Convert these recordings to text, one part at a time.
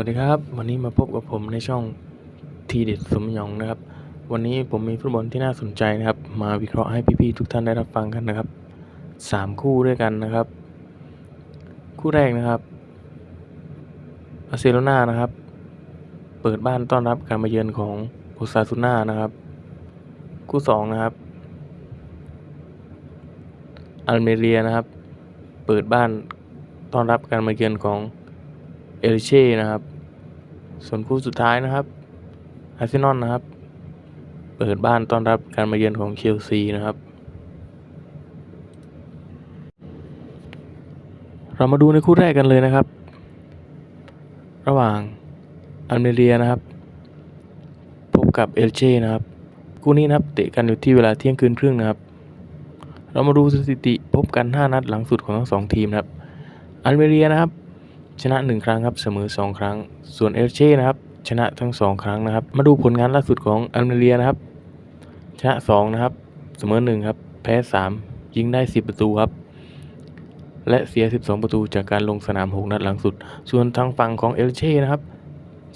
วัสดีครับ วันนี้มาพบกับผมในช่องทีเด็ดสมยองนะครับ วันนี้ผมมีฟุตบอลที่น่าสนใจนะครับ มาวิเคราะห์ให้พี่ๆทุกท่านได้รับฟังกันนะครับสามคู่ด้วยกันนะครับ คู่แรกนะครับบาร์เซโลนานะครับ เปิดบ้านต้อนรับการมาเยือนของโอซาซูน่านะครับ คู่สองนะครับอัลเมเรียนะครับ เปิดบ้านต้อนรับการมาเยือนของ เอลิเช่นะครับ ส่วนคู่สุดท้ายนะครับอาร์เซนอลนะครับ เปิดบ้านต้อนรับการมาเยือนของเชลซีนะครับ เรามาดูในคู่แรกกันเลยนะครับ ระหว่างอัลเมเรียนะครับ พบกับเอลเช่นะครับ คู่นี้นะครับ เตะกันอยู่ที่เวลาเที่ยงคืนครึ่งนะครับ เรามาดูสถิติพบกัน 5 นัดหลังสุดของทั้งสองทีมนะครับ อัลเมเรียนะครับ ชนะ 1 ครั้งครับเสมอ 2 ครั้ง ส่วนเอลเช่นะครับชนะทั้ง 2 ครั้งนะครับ มาดูผลงานล่าสุดของอัลเมเรียนะครับ ชนะ 2 นะครับ เสมอ 1 ครับ แพ้ 3 ยิงได้ 10 ประตูครับ และเสีย 12 ประตูจากการลงสนาม 6 นัดหลังสุด ส่วนทางฝั่งของเอลเช่นะครับ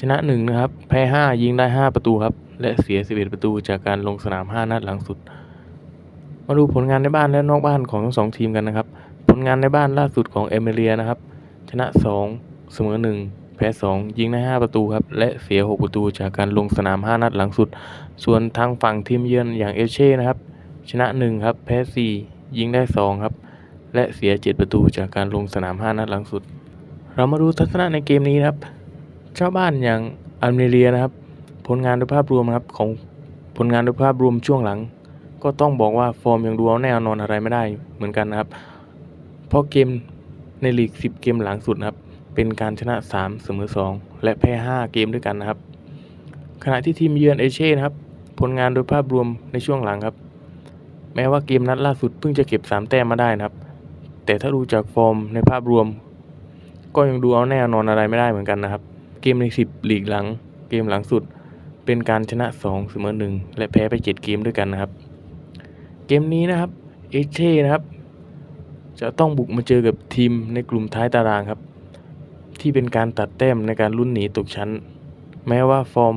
ชนะ 1 นะครับ แพ้ 5 ยิงได้ 5 ประตูครับ และเสีย 11 ประตูจากการลงสนาม 5 นัดหลังสุด มาดูผลงานในบ้านและนอกบ้านของทั้งสองทีมกันนะครับ ผลงานในบ้านล่าสุดของเอเมเรียนะครับ ชนะ 2 เสมอ 1 แพ้ 2 ยิงได้ 5 ประตูครับ และเสีย 6 ประตูจากการลงสนาม 5 นัดหลังสุด ส่วนทางฝั่งทีมเยือนอย่างเอลเช่นะครับ ชนะ 1 ครับ แพ้ 4 ยิงได้ 2 ครับ และเสีย 7 ประตูจากการลงสนาม 5 นัดหลังสุด เรามาดูทัศนะในเกมนี้นะครับ เจ้าบ้านอย่างอัลเมเรียนะครับ ผลงานโดยภาพรวมครับของผลงานโดยภาพรวมช่วงหลัง ก็ต้องบอกว่าฟอร์มยังดูเอาแน่นอนอะไรไม่ได้เหมือนกันนะครับ เพราะเกม ในลีก 10 เกมหลังสุดนะครับ เป็นการชนะ 3 เสมอ 2 และแพ้ 5 เกมด้วยกันนะครับ ขณะที่ทีมเยือนเอเช่นะครับ ผลงานโดยภาพรวมในช่วงหลังครับ แม้ว่าเกมนัดล่าสุดเพิ่งจะเก็บ 3 แต้มมาได้นะครับ แต่ถ้าดูจากฟอร์มในภาพรวม ก็ยังดูเอาแน่นอนอะไรไม่ได้เหมือนกันนะครับ เกมใน 10 ลีกหลัง เกมหลังสุด เป็นการชนะ 2 เสมอ 1 และแพ้ไป 7 เกมด้วยกันนะครับ เกมนี้นะครับเอเช่นะครับ จะต้องบุกมาเจอกับทีมในกลุ่มท้ายตารางครับ ที่เป็นการตัดแต้มในการลุ้นหนีตกชั้น แม้ว่าฟอร์ม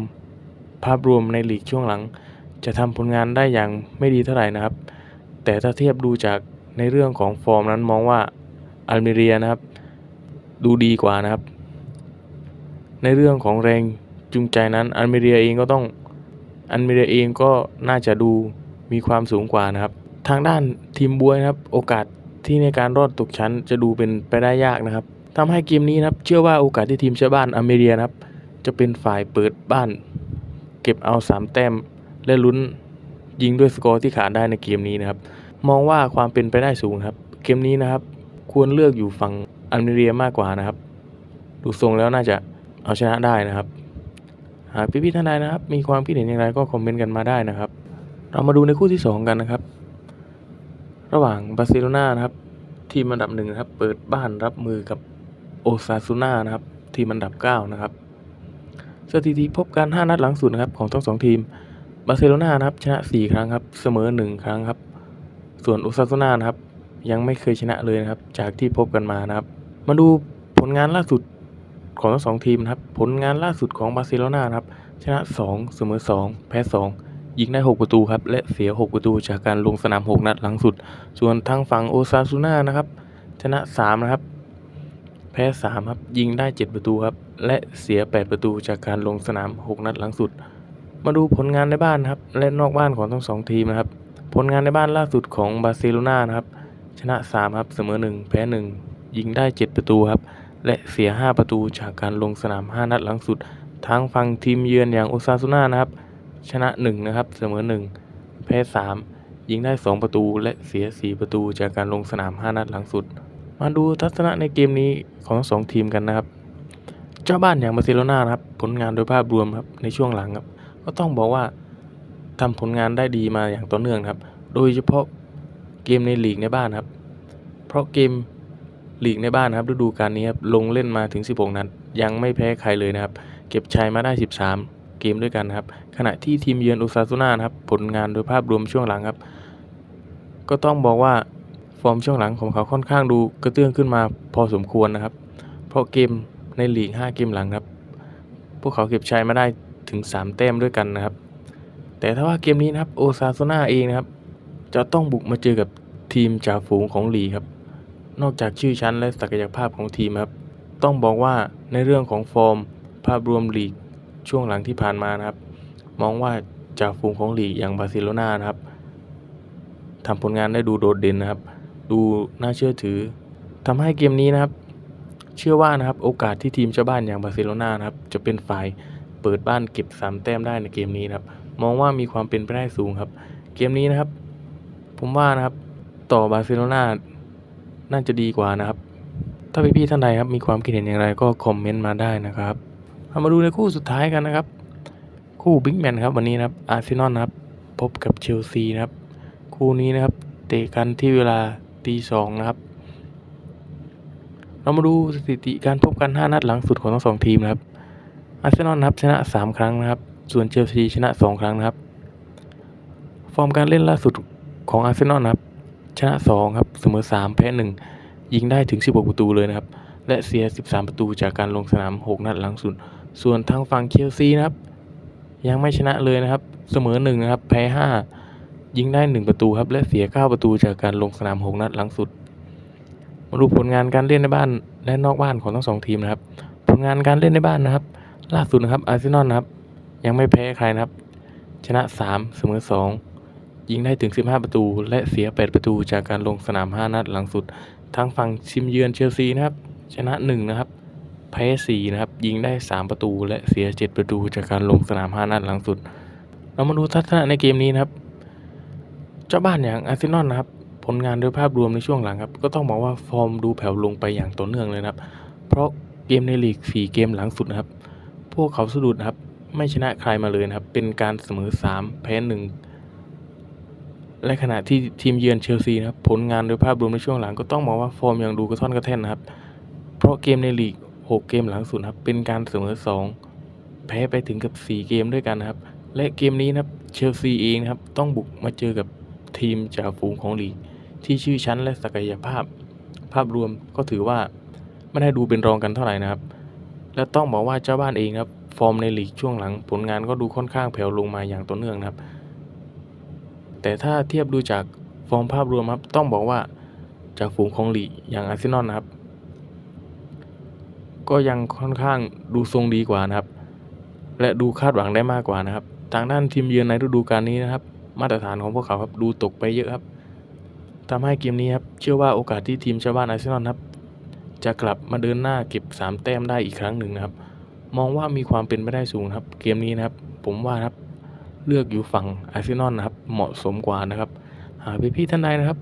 ภาพรวมในลีกช่วงหลัง จะทำผลงานได้อย่างไม่ดีเท่าไหร่นะครับ แต่ถ้าเทียบดูจากในเรื่องของฟอร์มนั้นมองว่าอัลเมเรียนะครับ ดูดีกว่านะครับ ในเรื่องของแรงจูงใจนั้นอัลเมเรียเองก็ต้องอัลเมเรียเองก็น่าจะดูมีความสูงกว่านะครับ ทางด้านทีมบวยนะครับ โอกาส ที่ในการรอดตกชั้นจะดูเป็นไปได้ยากนะครับทำให้เกมนี้นะครับ เชื่อว่าโอกาสที่ทีมเจ้าบ้านอเมเรียนะครับ จะเป็นฝ่ายเปิดบ้าน เก็บเอา 3 แต้ม และลุ้นยิงด้วยสกอร์ที่ขาดได้ในเกมนี้นะครับ มองว่าความเป็นไปได้สูงครับ เกมนี้นะครับ ควรเลือกอยู่ฝั่งอเมเรียมากกว่านะครับ ดูทรงแล้วน่าจะเอาชนะได้นะครับ หากพี่ๆท่านใดนะครับ มีความคิดเห็นอย่างไรก็คอมเมนต์กันมาได้นะครับ เรามาดูในคู่ที่ 2 กันนะครับ ระหว่างบาร์เซโลนานะครับ ทีมอันดับหนึ่งนะครับ เปิดบ้านรับมือกับโอซาซูน่านะครับ ทีมอันดับ 9 นะครับ สถิติพบกัน 5 นัดหลังสุดนะครับของทั้งสองทีมบาร์เซโลนานะครับชนะ 4 ครั้งครับ เสมอ 1 ครั้งครับ ส่วนโอซาซูน่านะครับ ยังไม่เคยชนะเลยนะครับ จากที่พบกันมานะครับ มาดูผลงานล่าสุดของทั้งสองทีมนะครับ ผลงานล่าสุดของบาร์เซโลนานะครับ ชนะ 2 เสมอ 2 แพ้ 2 ยิงได้ 6 ประตูครับ และเสีย 6 ประตูจากการลงสนาม 6 นัดหลังสุด ส่วนทางฝั่งโอซาซูน่านะครับ ชนะ 3 นะครับ แพ้ 3 ครับ ยิงได้ 7 ประตูครับ และเสีย 8 ประตูจากการลงสนาม 6 นัดหลังสุด มาดูผลงานในบ้านนะครับ และนอกบ้านของทั้งสองทีมนะครับ ผลงานในบ้านล่าสุดของบาร์เซโลนานะครับ ชนะ 3 ครับ เสมอ 1 แพ้ 1 ยิงได้ 7 ประตูครับ และเสีย 5 ประตูจากการลงสนาม 5 นัดหลังสุด ทางฝั่งทีมเยือนอย่างโอซาซูน่านะครับ ชนะ1นะครับเสมอ1แพ้3ยิงได้ 2 ประตูและเสีย 4 ประตูจากการลงสนาม 5 นัดหลังสุด มาดูทัศนะในเกมนี้ของสองทีมกันนะครับ เจ้าบ้านอย่างบาร์เซโลนาครับผลงานโดยภาพรวมครับในช่วงหลังครับ ก็ต้องบอกว่าทำผลงานได้ดีมาอย่างต่อเนื่องครับ โดยเฉพาะเกมในลีกในบ้านครับ เพราะเกมลีกในบ้านครับฤดูกาลนี้ครับลงเล่นมาถึง 16 นัดยังไม่แพ้ใครเลยนะครับ เก็บชัยมาได้ 13 เกมด้วยกันครับ ขณะที่ทีมเยือนอุซาซูน่านะครับ ผลงานโดยภาพรวมช่วงหลังครับ ก็ต้องบอกว่าฟอร์มช่วงหลังของเขาค่อนข้างดูกระเตื้องขึ้นมาพอสมควรนะครับ เพราะเกมในลีก 5 เกมหลังครับ พวกเขาเก็บชัยมาได้ถึง 3 แต้มด้วยกันนะครับ แต่ถ้าว่าเกมนี้นะครับโอซาโซนาเองนะครับ จะต้องบุกมาเจอกับทีมจ่าฝูงของลีครับ นอกจากชื่อชั้นและศักยภาพของทีมครับ ต้องบอกว่าในเรื่องของฟอร์มภาพรวมลีก ช่วงหลังที่ผ่านมานะครับ มองว่าจ่าฝูงของลีกอย่างบาร์เซโลนานะครับทำผลงานได้ดูโดดเด่นนะครับ ดูน่าเชื่อถือทำให้เกมนี้นะครับ เชื่อว่านะครับโอกาสที่ทีมเจ้าบ้านอย่างบาร์เซโลนานะครับ จะเป็นฝ่ายเปิดบ้านเก็บ3แต้มได้ในเกมนี้นะครับ มองว่ามีความเป็นไปได้สูงครับ เกมนี้นะครับ ผมว่านะครับต่อบาร์เซโลนาน่าจะดีกว่านะครับ ถ้าพี่ๆท่านใดครับมีความคิดเห็นอย่างไรก็คอมเมนต์มาได้นะครับ เรามาดูในคู่สุดท้ายกันนะครับ คู่บิ๊กแมนครับวันนี้นะครับอาร์เซนอลนะครับ พบกับเชลซีนะครับ คู่นี้นะครับ เตะกันที่เวลาตีสองนะครับ เรามาดูสถิติการพบกัน 5 นัดหลังสุดของทั้งสองทีมนะครับอาร์เซนอลนะครับชนะ 3 ครั้งนะครับ ส่วนเชลซีชนะ 2 ครั้งนะครับ ฟอร์มการเล่นล่าสุดของอาร์เซนอลนะครับ ชนะ 2 ครับ เสมอ 3 แพ้ 1 ยิงได้ถึง 16 ประตูเลยนะครับ และเสีย 13 ประตูจากการลงสนาม 6 นัดหลังสุด ส่วนทางฝั่งเชลซีนะครับ ยังไม่ชนะเลยนะครับ เสมอ1นะครับ แพ้ 5 ยิงได้ 1 ประตูครับ และเสีย 9 ประตูจากการลงสนาม 6 นัดหลังสุด มาดูผลงานการเล่นในบ้านและนอกบ้านของทั้งสองทีมนะครับ ผลงานการเล่นในบ้านนะครับ ล่าสุดนะครับ อาร์เซนอลนะครับ ยังไม่แพ้ใครนะครับ ชนะ 3 เสมอ 2 ยิงได้ถึง 15 ประตู และเสีย 8 ประตูจากการลงสนาม 5 นัดหลังสุด ทางฝั่งชิมเยือนเชลซีนะครับ ชนะ 1 นะครับ แพ้4นะครับ ยิงได้ 3 ประตูและเสีย 7 ประตูจากการลงสนาม 5 นัดหลังสุด เรามาดูทัศนะในเกมนี้นะครับ เจ้าบ้านอย่างอาร์เซนอลนะครับ ผลงานโดยภาพรวมในช่วงหลังครับ ก็ต้องบอกว่าฟอร์มดูแผ่วลงไปอย่างต่อเนื่องเลยนะครับ เพราะเกมในลีก 4 เกมหลังสุดนะครับ พวกเขาสะดุดนะครับ ไม่ชนะใครมาเลยนะครับ เป็นการเสมอ 3 แพ้ 1 และขณะที่ทีมเยือนเชลซีนะครับ ผลงานโดยภาพรวมในช่วงหลังก็ต้องบอกว่าฟอร์มยังดูกระท่อนกระแท่นนะครับ เพราะเกมในลีก 6 เกมหลังสุดนะครับ เป็นการเสมอ 2 แพ้ไปถึงกับ 4 เกมด้วยกันนะครับ และเกมนี้นะครับเชลซีเองนะครับต้องบุกมาเจอกับทีมจ่าฝูงของลีก ที่ชื่อชั้นและศักยภาพ ภาพรวมก็ถือว่าไม่ได้ดูเป็นรองกันเท่าไหร่นะครับ และต้องบอกว่าเจ้าบ้านเองครับฟอร์มในลีกช่วงหลัง ผลงานก็ดูค่อนข้างแผ่วลงมาอย่างต่อเนื่องนะครับ แต่ถ้าเทียบดูจากฟอร์มภาพรวมครับต้องบอกว่าจากฝูงของลีกอย่างอาร์เซนอลนะครับ ก็ยังค่อนข้างดูทรงดีกว่านะครับ และดูคาดหวังได้มากกว่านะครับ ทางด้านทีมเยือนในฤดูกาลนี้นะครับ มาตรฐานของพวกเขาครับดูตกไปเยอะครับทำให้เกมนี้ครับเชื่อว่าโอกาสที่ทีมชาวบ้านอาร์เซนอลครับ จะกลับมาเดินหน้าเก็บ 3 แต้มได้อีกครั้งหนึ่งนะครับ มองว่ามีความเป็นไปได้สูงครับ เกมนี้นะครับ ผมว่าครับเลือกอยู่ฝั่งอาร์เซนอลนะครับเหมาะสมกว่านะครับ หากพี่ๆท่านใดนะครับ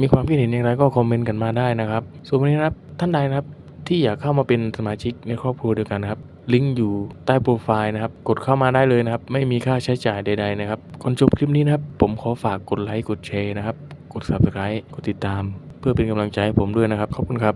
มีความคิดเห็นอย่างไรก็คอมเมนต์กันมาได้นะครับ ส่วนวันนี้นะครับท่านใดนะครับ ที่อยากเข้ามาเป็นสมาชิกในครอบครัวเดียวกันนะครับลิงก์อยู่ใต้โปรไฟล์นะครับ กดเข้ามาได้เลยนะครับ ไม่มีค่าใช้จ่ายใด ๆ นะครับก่อนจบคลิปนี้นะครับ ผมขอฝากกดไลค์กดแชร์นะครับ กด subscribe กดติดตาม เพื่อเป็นกำลังใจให้ผมด้วยนะครับ ขอบคุณครับ